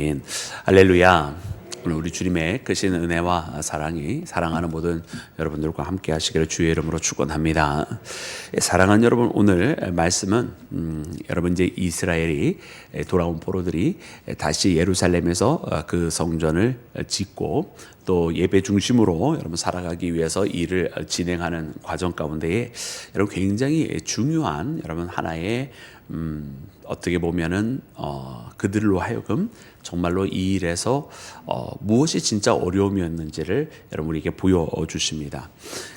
아멘. 할렐루야. 오늘 우리 주님의 크신 은혜와 사랑이 사랑하는 모든 여러분들과 함께 하시기를 주의 이름으로 축원합니다. 예, 사랑하는 여러분 오늘 말씀은 음, 여러분 이제 이스라엘이 돌아온 포로들이 다시 예루살렘에서 어, 그 성전을 짓고 또 예배 중심으로 여러분 살아가기 위해서 일을 진행하는 과정 가운데에 여러분 굉장히 중요한 여러분 하나의 음, 어떻게 보면은 어, 그들로 하여금 정말로 이 일에서 어, 무엇이 진짜 어려움이었는지를 여러분 우리에게 보여주십니다.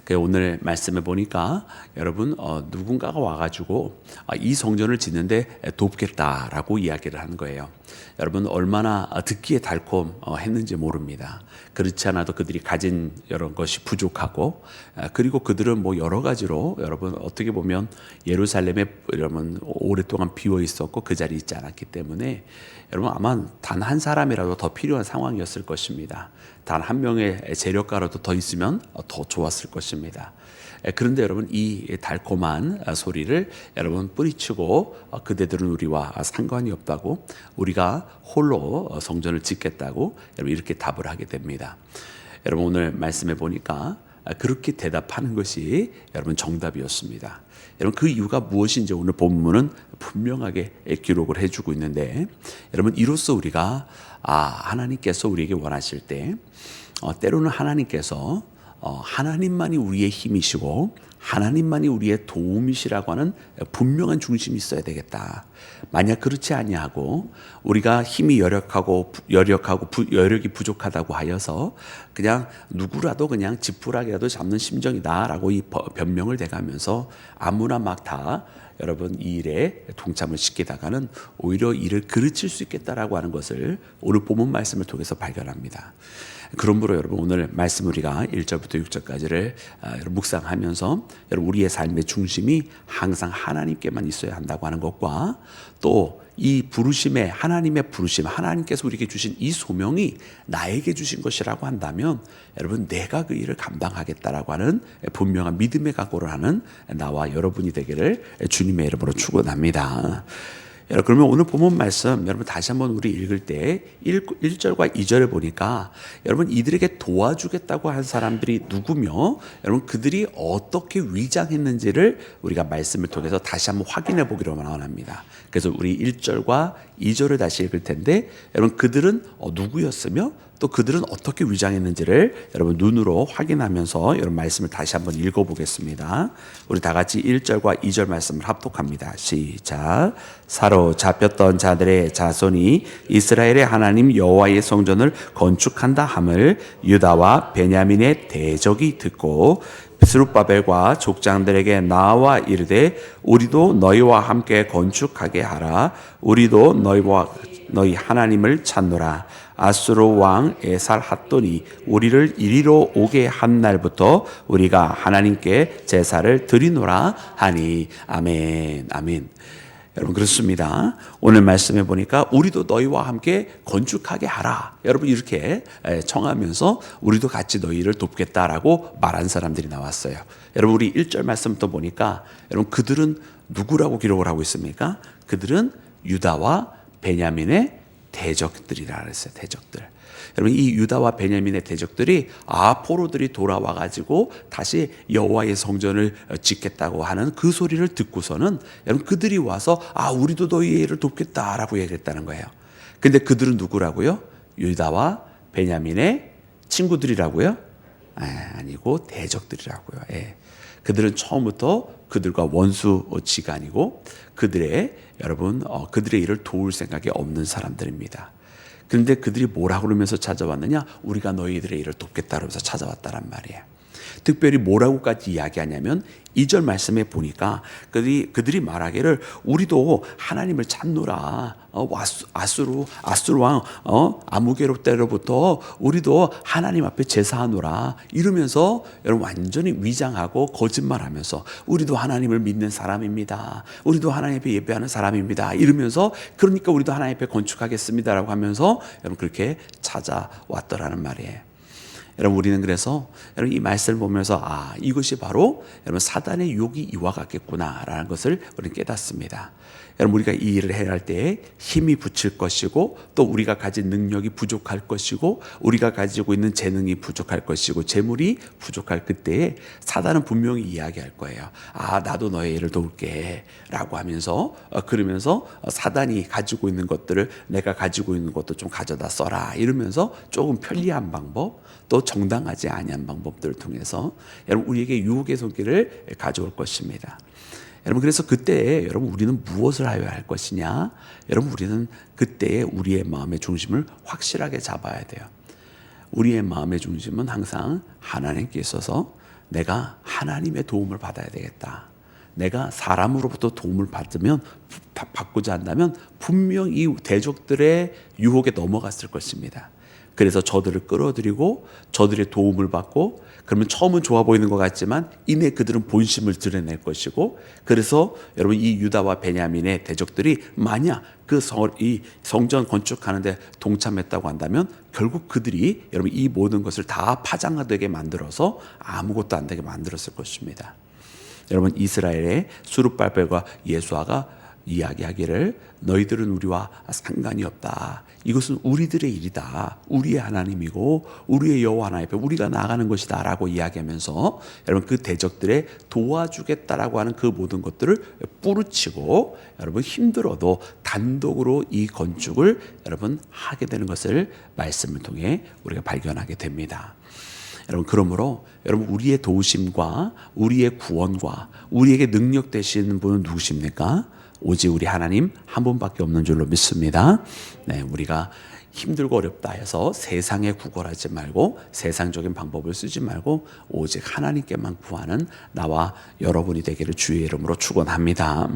그 오늘 말씀해 보니까 여러분 어, 누군가가 와가지고 아, 이 성전을 짓는데 돕겠다라고 이야기를 한 거예요. 여러분 얼마나 듣기에 달콤했는지 모릅니다. 그렇지 않아도 그들이 가진 여러 것이 부족하고 아, 그리고 그들은 뭐 여러 가지로 여러분 어떻게 보면 예루살렘에 여러분 오랫동안 비워 있 었고 그 자리에 있지 않았기 때문에 여러분 아마 단 한 사람이라도 더 필요한 상황이었을 것입니다. 단 한 명의 재력가라도 더 있으면 더 좋았을 것입니다. 그런데 여러분 이 달콤한 소리를 여러분 뿌리치고 그대들은 우리와 상관이 없다고 우리가 홀로 성전을 짓겠다고 여러분 이렇게 답을 하게 됩니다. 여러분 오늘 말씀해 보니까 그렇게 대답하는 것이 여러분 정답이었습니다. 여러분 그 이유가 무엇인지 오늘 본문은 분명하게 기록을 해주고 있는데 여러분 이로써 우리가 아 하나님께서 우리에게 원하실 때 어, 때로는 하나님께서 어, 하나님만이 우리의 힘이시고 하나님만이 우리의 도움이시라고 하는 분명한 중심이 있어야 되겠다. 만약 그렇지 아니하고 우리가 힘이 여력하고 여력하고 부, 여력이 부족하다고 하여서 그냥 누구라도 그냥 지푸라기라도 잡는 심정이다라고 이 변명을 대가면서 아무나 막 다 여러분 이 일에 동참을 시키다가는 오히려 일을 그르칠 수 있겠다라고 하는 것을 오늘 본문 말씀을 통해서 발견합니다. 그러므로 여러분 오늘 말씀 우리가 1절부터 6절까지를 아, 묵상하면서 여러분 우리의 삶의 중심이 항상 하나님께만 있어야 한다고 하는 것과 또 이 부르심에 하나님의 부르심 하나님께서 우리에게 주신 이 소명이 나에게 주신 것이라고 한다면 여러분 내가 그 일을 감당하겠다라고 하는 분명한 믿음의 각오를 하는 나와 여러분이 되기를 주님의 이름으로 축원합니다. 여러분 그러면 오늘 본문 말씀 여러분 다시 한번 우리 읽을 때 1, 1절과 2절을 보니까 여러분 이들에게 도와주겠다고 한 사람들이 누구며 여러분 그들이 어떻게 위장했는지를 우리가 말씀을 통해서 다시 한번 확인해 보기로 원합니다. 그래서 우리 1절과 2절을 다시 읽을 텐데 여러분 그들은 어, 누구였으며 또 그들은 어떻게 위장했는지를 여러분 눈으로 확인하면서 여러분 말씀을 다시 한번 읽어보겠습니다. 우리 다 같이 1절과 2절 말씀을 합독합니다. 시작. 사로잡혔던 자들의 자손이 이스라엘의 하나님 여호와의 성전을 건축한다 함을 유다와 베냐민의 대적이 듣고 스룹바벨과 족장들에게 나와 이르되 우리도 너희와 함께 건축하게 하라. 우리도 너희와 너희 하나님을 찾노라. 아수르 왕 에살 핫돈이 우리를 이리로 오게 한 날부터 우리가 하나님께 제사를 드리노라 하니. 아멘. 아멘 여러분 그렇습니다. 오늘 말씀해 보니까 우리도 너희와 함께 건축하게 하라. 여러분 이렇게 청하면서 우리도 같이 너희를 돕겠다라고 말한 사람들이 나왔어요. 여러분 우리 1절 말씀부터 보니까 여러분 그들은 누구라고 기록을 하고 있습니까? 그들은 유다와 베냐민의 대적들이라 그랬어요. 대적들. 여러분 이 유다와 베냐민의 대적들이 아 포로들이 돌아와 가지고 다시 여호와의 성전을 짓겠다고 하는 그 소리를 듣고서는 여러분 그들이 와서 아 우리도 너희 를 돕겠다라고 얘기했다는 거예요. 근데 그들은 누구라고요? 유다와 베냐민의 친구들이라고요? 아, 아니고 대적들이라고요. 예. 그들은 처음부터 그들과 원수지간이고 그들의 여러분 어, 그들의 일을 도울 생각이 없는 사람들입니다. 그런데 그들이 뭐라고 그러면서 찾아왔느냐? 우리가 너희들의 일을 돕겠다 그러면서 찾아왔다란 말이에요. 특별히 뭐라고까지 이야기하냐면 2절 말씀에 보니까 그들이, 그들이 말하기를 우리도 하나님을 찾노라. 어, 아수르, 아수르 왕, 어, 아무게로 때로부터 우리도 하나님 앞에 제사하노라. 이러면서 여러분 완전히 위장하고 거짓말하면서 우리도 하나님을 믿는 사람입니다. 우리도 하나님 앞에 예배하는 사람입니다. 이러면서 그러니까 우리도 하나님 앞에 건축하겠습니다라고 하면서 여러분 그렇게 찾아왔더라는 말이에요. 여러분 우리는 그래서 여러분 이 말씀을 보면서 아 이것이 바로 여러분 사단의 유혹이 이와 같겠구나라는 것을 우리는 깨닫습니다. 여러분 우리가 이 일을 해야 할때 힘이 붙일 것이고 또 우리가 가진 능력이 부족할 것이고 우리가 가지고 있는 재능이 부족할 것이고 재물이 부족할 그때에 사단은 분명히 이야기할 거예요. 아 나도 너의 일을 도울게라고 하면서 어, 그러면서 어, 사단이 가지고 있는 것들을 내가 가지고 있는 것도 좀 가져다 써라 이러면서 조금 편리한 방법 또 정당하지 아니한 방법들을 통해서 여러분 우리에게 유혹의 손길을 가져올 것입니다. 여러분 그래서 그때 여러분 우리는 무엇을 하여야 할 것이냐? 여러분 우리는 그때에 우리의 마음의 중심을 확실하게 잡아야 돼요. 우리의 마음의 중심은 항상 하나님께 있어서 내가 하나님의 도움을 받아야 되겠다. 내가 사람으로부터 도움을 받으면 바- 받고자 한다면 분명 이 대적들의 유혹에 넘어갔을 것입니다. 그래서 저들을 끌어들이고 저들의 도움을 받고 그러면 처음은 좋아 보이는 것 같지만 이내 그들은 본심을 드러낼 것이고 그래서 여러분 이 유다와 베냐민의 대적들이 만약 그이 성전 건축하는데 동참했다고 한다면 결국 그들이 여러분 이 모든 것을 다 파장하게 만들어서 아무것도 안 되게 만들었을 것입니다. 여러분 이스라엘의 수룹발벨과 예수아가 이야기하기를 너희들은 우리와 상관이 없다. 이것은 우리들의 일이다. 우리의 하나님이고 우리의 여호와 하나님 앞에 우리가 나가는 것이다라고 이야기하면서 여러분 그 대적들의 도와주겠다라고 하는 그 모든 것들을 뿌리치고 여러분 힘들어도 단독으로 이 건축을 여러분 하게 되는 것을 말씀을 통해 우리가 발견하게 됩니다. 여러분 그러므로 여러분 우리의 도우심과 우리의 구원과 우리에게 능력 되시는 분은 누구십니까? 오직 우리 하나님 한 분밖에 없는 줄로 믿습니다. 네, 우리가 힘들고 어렵다 해서 세상에 구걸하지 말고 세상적인 방법을 쓰지 말고 오직 하나님께만 구하는 나와 여러분이 되기를 주의 이름으로 축원합니다.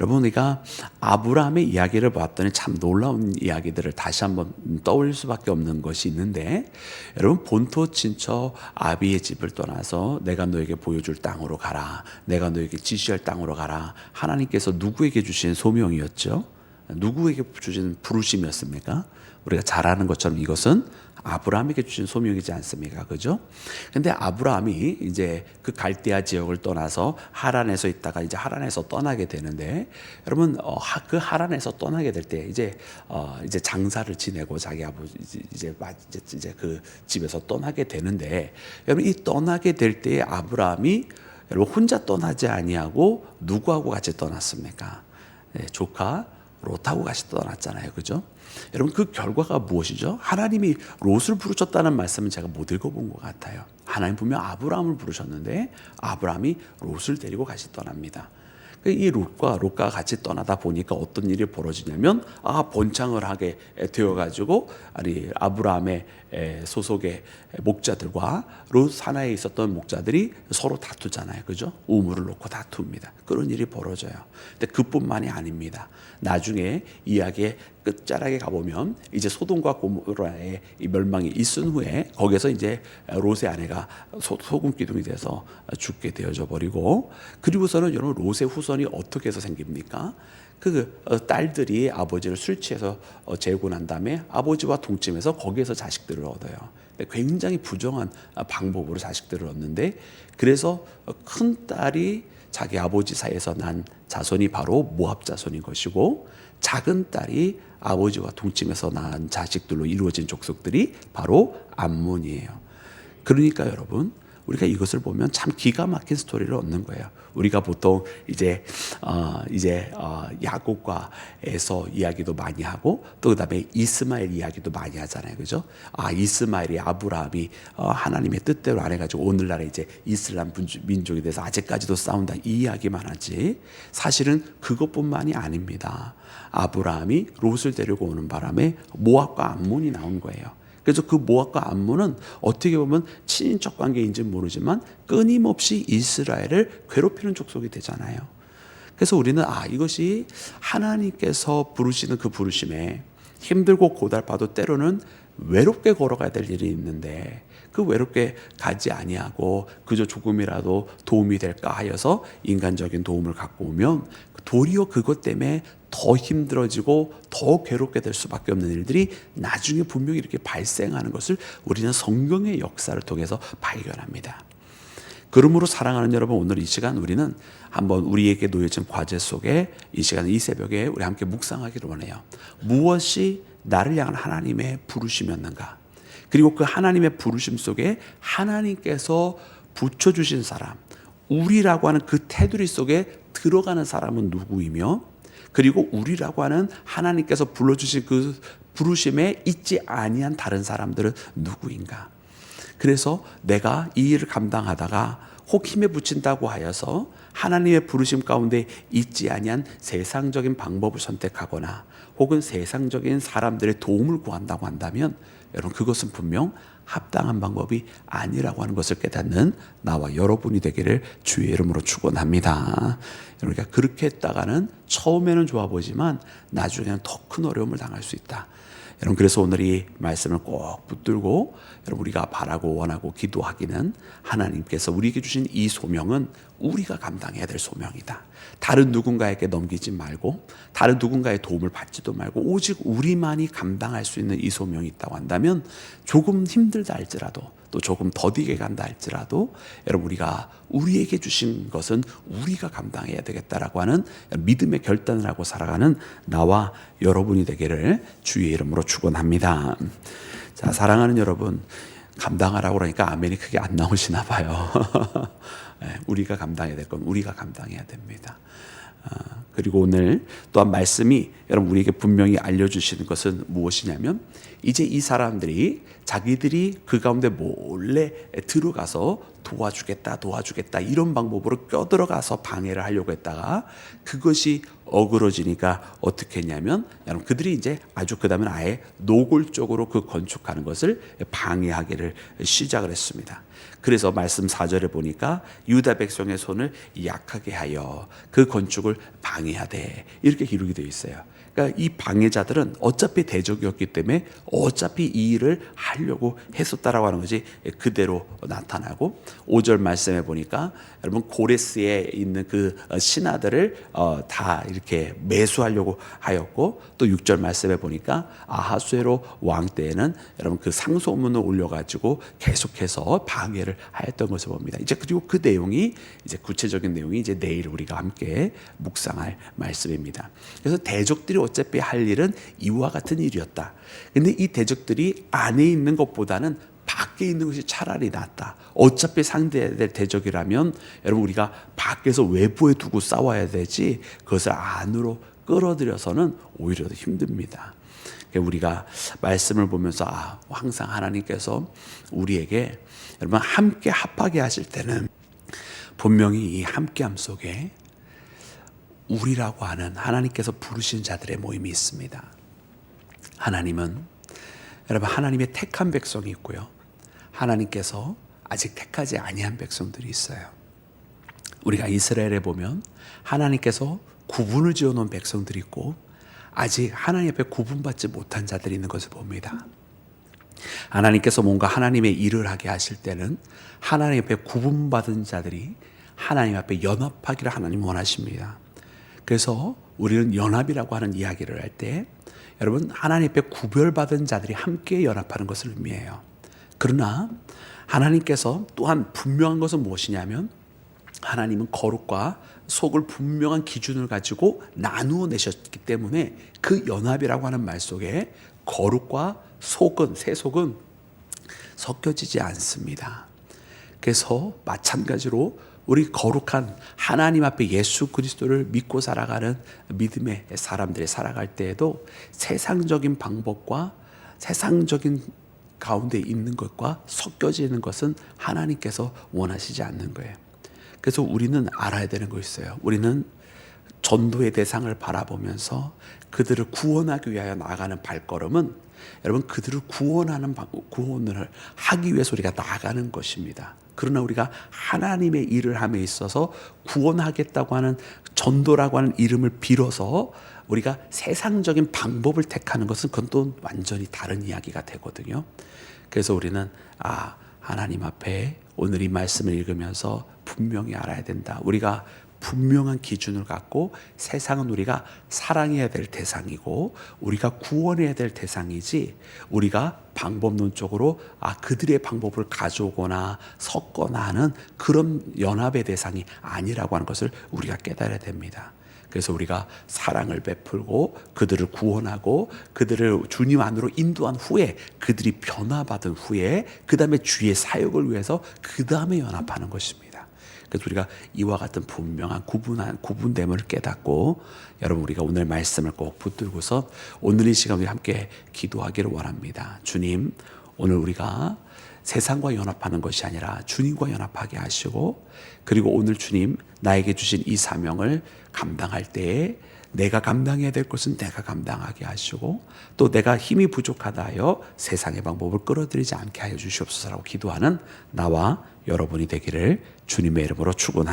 여러분 우리가 아브라함의 이야기를 봤더니 참 놀라운 이야기들을 다시 한번 떠올릴 수밖에 없는 것이 있는데 여러분 본토 친척 아비의 집을 떠나서 내가 너에게 보여줄 땅으로 가라 내가 너에게 지시할 땅으로 가라 하나님께서 누구에게 주신 소명이었죠? 누구에게 주신 부르심이었습니까 우리가 잘 아는 것처럼 이것은 아브라함에게 주신 소명이지 않습니까? 그죠? 근데 아브라함이 이제 그 갈대아 지역을 떠나서 하란에서 있다가 이제 하란에서 떠나게 되는데 여러분 어, 하- 그 하란에서 떠나게 될 때 이제 어, 이제 장사를 지내고 자기 아버지 이제 이제 마- 이제, 그 집에서 떠나게 되는데 여러분 이 떠나게 될 때에 아브라함이 여러분 혼자 떠나지 아니하고 누구하고 같이 떠났습니까? 네, 조카 롯하고 같이 떠났잖아요. 그죠? 여러분 그 결과가 무엇이죠? 하나님이 롯을 부르셨다는 말씀은 제가 못 읽어본 것 같아요. 하나님 분명 아브라함을 부르셨는데 아브라함이 롯을 데리고 같이 떠납니다. 그이 롯과 롯과 같이 떠나다 보니까 어떤 일이 벌어지냐면 아 번창을 하게 되어 가지고 아니 아브라함의 에, 소속의 목자들과 롯 산하에 있었던 목자들이 서로 다투잖아요. 그죠? 우물을 놓고 다툽니다. 그런 일이 벌어져요. 근데 그뿐만이 아닙니다. 나중에 이야기의 끝자락에 가보면 이제 소돔과 고모라의 이 멸망이 있은 후에 거기서 이제 롯의 아내가 소, 소금 기둥이 돼서 죽게 되어져 버리고 그리고서는 여러분 롯의 후손이 어떻게 해서 생깁니까? 그 어, 딸들이 아버지를 술 취해서 어, 재고 난 다음에 아버지와 동침해서 거기에서 자식들을 얻어요. 굉장히 부정한 아, 방법으로 자식들을 얻는데 그래서 어, 큰 딸이 자기 아버지 사이에서 난 자손이 바로 모압 자손인 것이고 작은 딸이 아버지와 동침해서 낳은 자식들로 이루어진 족속들이 바로 암몬이에요. 그러니까 여러분 우리가 이것을 보면 참 기가 막힌 스토리를 얻는 거예요. 우리가 보통 이제 어 이제 어 야곱과 에서 이야기도 많이 하고 또 그다음에 이스마엘 이야기도 많이 하잖아요. 그죠? 아 이스마엘이 아브라함이 어 하나님의 뜻대로 안 해가지고 오늘날에 이제 이슬람 민족에 대해서 아직까지도 싸운다 이 이야기만 하지 사실은 그것뿐만이 아닙니다. 아브라함이 롯을 데리고 오는 바람에 모압과 암몬이 나온 거예요. 그래서 그 모압과 암몬은 어떻게 보면 친인척 관계인지는 모르지만 끊임없이 이스라엘을 괴롭히는 족속이 되잖아요. 그래서 우리는 아 이것이 하나님께서 부르시는 그 부르심에 힘들고 고달파도 때로는 외롭게 걸어가야 될 일이 있는데 그 외롭게 가지 아니하고 그저 조금이라도 도움이 될까 하여서 인간적인 도움을 갖고 오면 도리어 그것 때문에 더 힘들어지고 더 괴롭게 될 수밖에 없는 일들이 나중에 분명히 이렇게 발생하는 것을 우리는 성경의 역사를 통해서 발견합니다. 그러므로 사랑하는 여러분 오늘 이 시간 우리는 한번 우리에게 놓여진 과제 속에 이 시간 이 새벽에 우리 함께 묵상하기를 원해요. 무엇이 나를 향한 하나님의 부르심이었는가? 그리고 그 하나님의 부르심 속에 하나님께서 붙여 주신 사람, 우리라고 하는 그 테두리 속에 들어가는 사람은 누구이며, 그리고 우리라고 하는 하나님께서 불러주신 그 부르심에 있지 아니한 다른 사람들은 누구인가? 그래서 내가 이 일을 감당하다가 혹 힘에 붙인다고 하여서 하나님의 부르심 가운데 있지 아니한 세상적인 방법을 선택하거나 혹은 세상적인 사람들의 도움을 구한다고 한다면 여러분 그것은 분명 합당한 방법이 아니라고 하는 것을 깨닫는 나와 여러분이 되기를 주의 이름으로 축원합니다. 그러니까 그렇게 했다가는 처음에는 좋아 보이지만 나중에는 더 큰 어려움을 당할 수 있다. 여러분 그래서 오늘 이 말씀을 꼭 붙들고 여러분 우리가 바라고 원하고 기도하기는 하나님께서 우리에게 주신 이 소명은 우리가 감당해야 될 소명이다. 다른 누군가에게 넘기지 말고 다른 누군가의 도움을 받지도 말고 오직 우리만이 감당할 수 있는 이 소명이 있다고 한다면 조금 힘들다 할지라도 또 조금 더디게 간다 할지라도 여러분 우리가 우리에게 주신 것은 우리가 감당해야 되겠다라고 하는 믿음의 결단을 하고 살아가는 나와 여러분이 되기를 주의 이름으로 축원합니다. 자, 사랑하는 여러분 감당하라고 그러니까 아멘이 크게 안 나오시나 봐요. 예, 우리가 감당해야 될 건 우리가 감당해야 됩니다. 아, 그리고 오늘 또한 말씀이 여러분 우리에게 분명히 알려주시는 것은 무엇이냐면 이제 이 사람들이 자기들이 그 가운데 몰래 들어가서 도와주겠다 도와주겠다 이런 방법으로 껴들어가서 방해를 하려고 했다가 그것이 어그러지니까 어떻게 했냐면 여러분 그들이 이제 아주 그 다음에 아예 노골적으로 그 건축하는 것을 방해하기를 시작을 했습니다. 그래서 말씀 4절에 보니까 유다 백성의 손을 약하게 하여 그 건축을 방해하되 이렇게 기록이 되어 있어요. 그러니까 이 방해자들은 어차피 대적이었기 때문에 어차피 이 일을 하려고 했었다라고 하는 것이 그대로 나타나고 5절 말씀에 보니까 여러분 고레스에 있는 그 신하들을 어, 다 이렇게 매수하려고 하였고 또 6절 말씀에 보니까 아하수에로 왕 때에는 여러분 그 상소문을 올려가지고 계속해서 방해를 하였던 것을 봅니다. 이제 그리고 그 내용이 이제 구체적인 내용이 이제 내일 우리가 함께 묵상할 말씀입니다. 그래서 대적들이 어차피 할 일은 이와 같은 일이었다. 근데 이 대적들이 안에 있는 것보다는 밖에 있는 것이 차라리 낫다. 어차피 상대해야 될 대적이라면 여러분 우리가 밖에서 외부에 두고 싸워야 되지 그것을 안으로 끌어들여서는 오히려 더 힘듭니다. 우리가 말씀을 보면서 아, 항상 하나님께서 우리에게 여러분 함께 합하게 하실 때는 분명히 이 함께함 속에 우리라고 하는 하나님께서 부르신 자들의 모임이 있습니다. 하나님은 여러분 하나님의 택한 백성이 있고요. 하나님께서 아직 택하지 아니한 백성들이 있어요. 우리가 이스라엘에 보면 하나님께서 구분을 지어 놓은 백성들이 있고 아직 하나님 앞에 구분받지 못한 자들이 있는 것을 봅니다. 하나님께서 뭔가 하나님의 일을 하게 하실 때는 하나님 앞에 구분받은 자들이 하나님 앞에 연합하기를 하나님 원하십니다. 그래서 우리는 연합이라고 하는 이야기를 할 때 여러분 하나님 앞에 구별받은 자들이 함께 연합하는 것을 의미해요. 그러나 하나님께서 또한 분명한 것은 무엇이냐면 하나님은 거룩과 속을 분명한 기준을 가지고 나누어 내셨기 때문에 그 연합이라고 하는 말 속에 거룩과 속은 새 속은 섞여지지 않습니다. 그래서 마찬가지로 우리 거룩한 하나님 앞에 예수 그리스도를 믿고 살아가는 믿음의 사람들이 살아갈 때에도 세상적인 방법과 세상적인 가운데 있는 것과 섞여지는 것은 하나님께서 원하시지 않는 거예요. 그래서 우리는 알아야 되는 거 있어요. 우리는 전도의 대상을 바라보면서 그들을 구원하기 위하여 나가는 발걸음은 여러분 그들을 구원하는 구원을 하기 위해서 우리가 나가는 것입니다. 그러나 우리가 하나님의 일을 함에 있어서 구원하겠다고 하는 전도라고 하는 이름을 빌어서 우리가 세상적인 방법을 택하는 것은 그건 또 완전히 다른 이야기가 되거든요. 그래서 우리는 아 하나님 앞에 오늘 이 말씀을 읽으면서 분명히 알아야 된다. 우리가 분명한 기준을 갖고 세상은 우리가 사랑해야 될 대상이고 우리가 구원해야 될 대상이지 우리가 방법론적으로 아 그들의 방법을 가져오거나 섞거나 하는 그런 연합의 대상이 아니라고 하는 것을 우리가 깨달아야 됩니다. 그래서 우리가 사랑을 베풀고 그들을 구원하고 그들을 주님 안으로 인도한 후에 그들이 변화받은 후에 그 다음에 주의 사역을 위해서 그 다음에 연합하는 것입니다. 그래서 우리가 이와 같은 분명한 구분한 구분됨을 깨닫고 여러분 우리가 오늘 말씀을 꼭 붙들고서 오늘 이 시간 우리 함께 기도하기를 원합니다. 주님 오늘 우리가 세상과 연합하는 것이 아니라 주님과 연합하게 하시고 그리고 오늘 주님 나에게 주신 이 사명을 감당할 때에 내가 감당해야 될 것은 내가 감당하게 하시고 또 내가 힘이 부족하다 하여 세상의 방법을 끌어들이지 않게 하여 주시옵소서라고 기도하는 나와 여러분이 되기를 주님의 이름으로 축원합니다.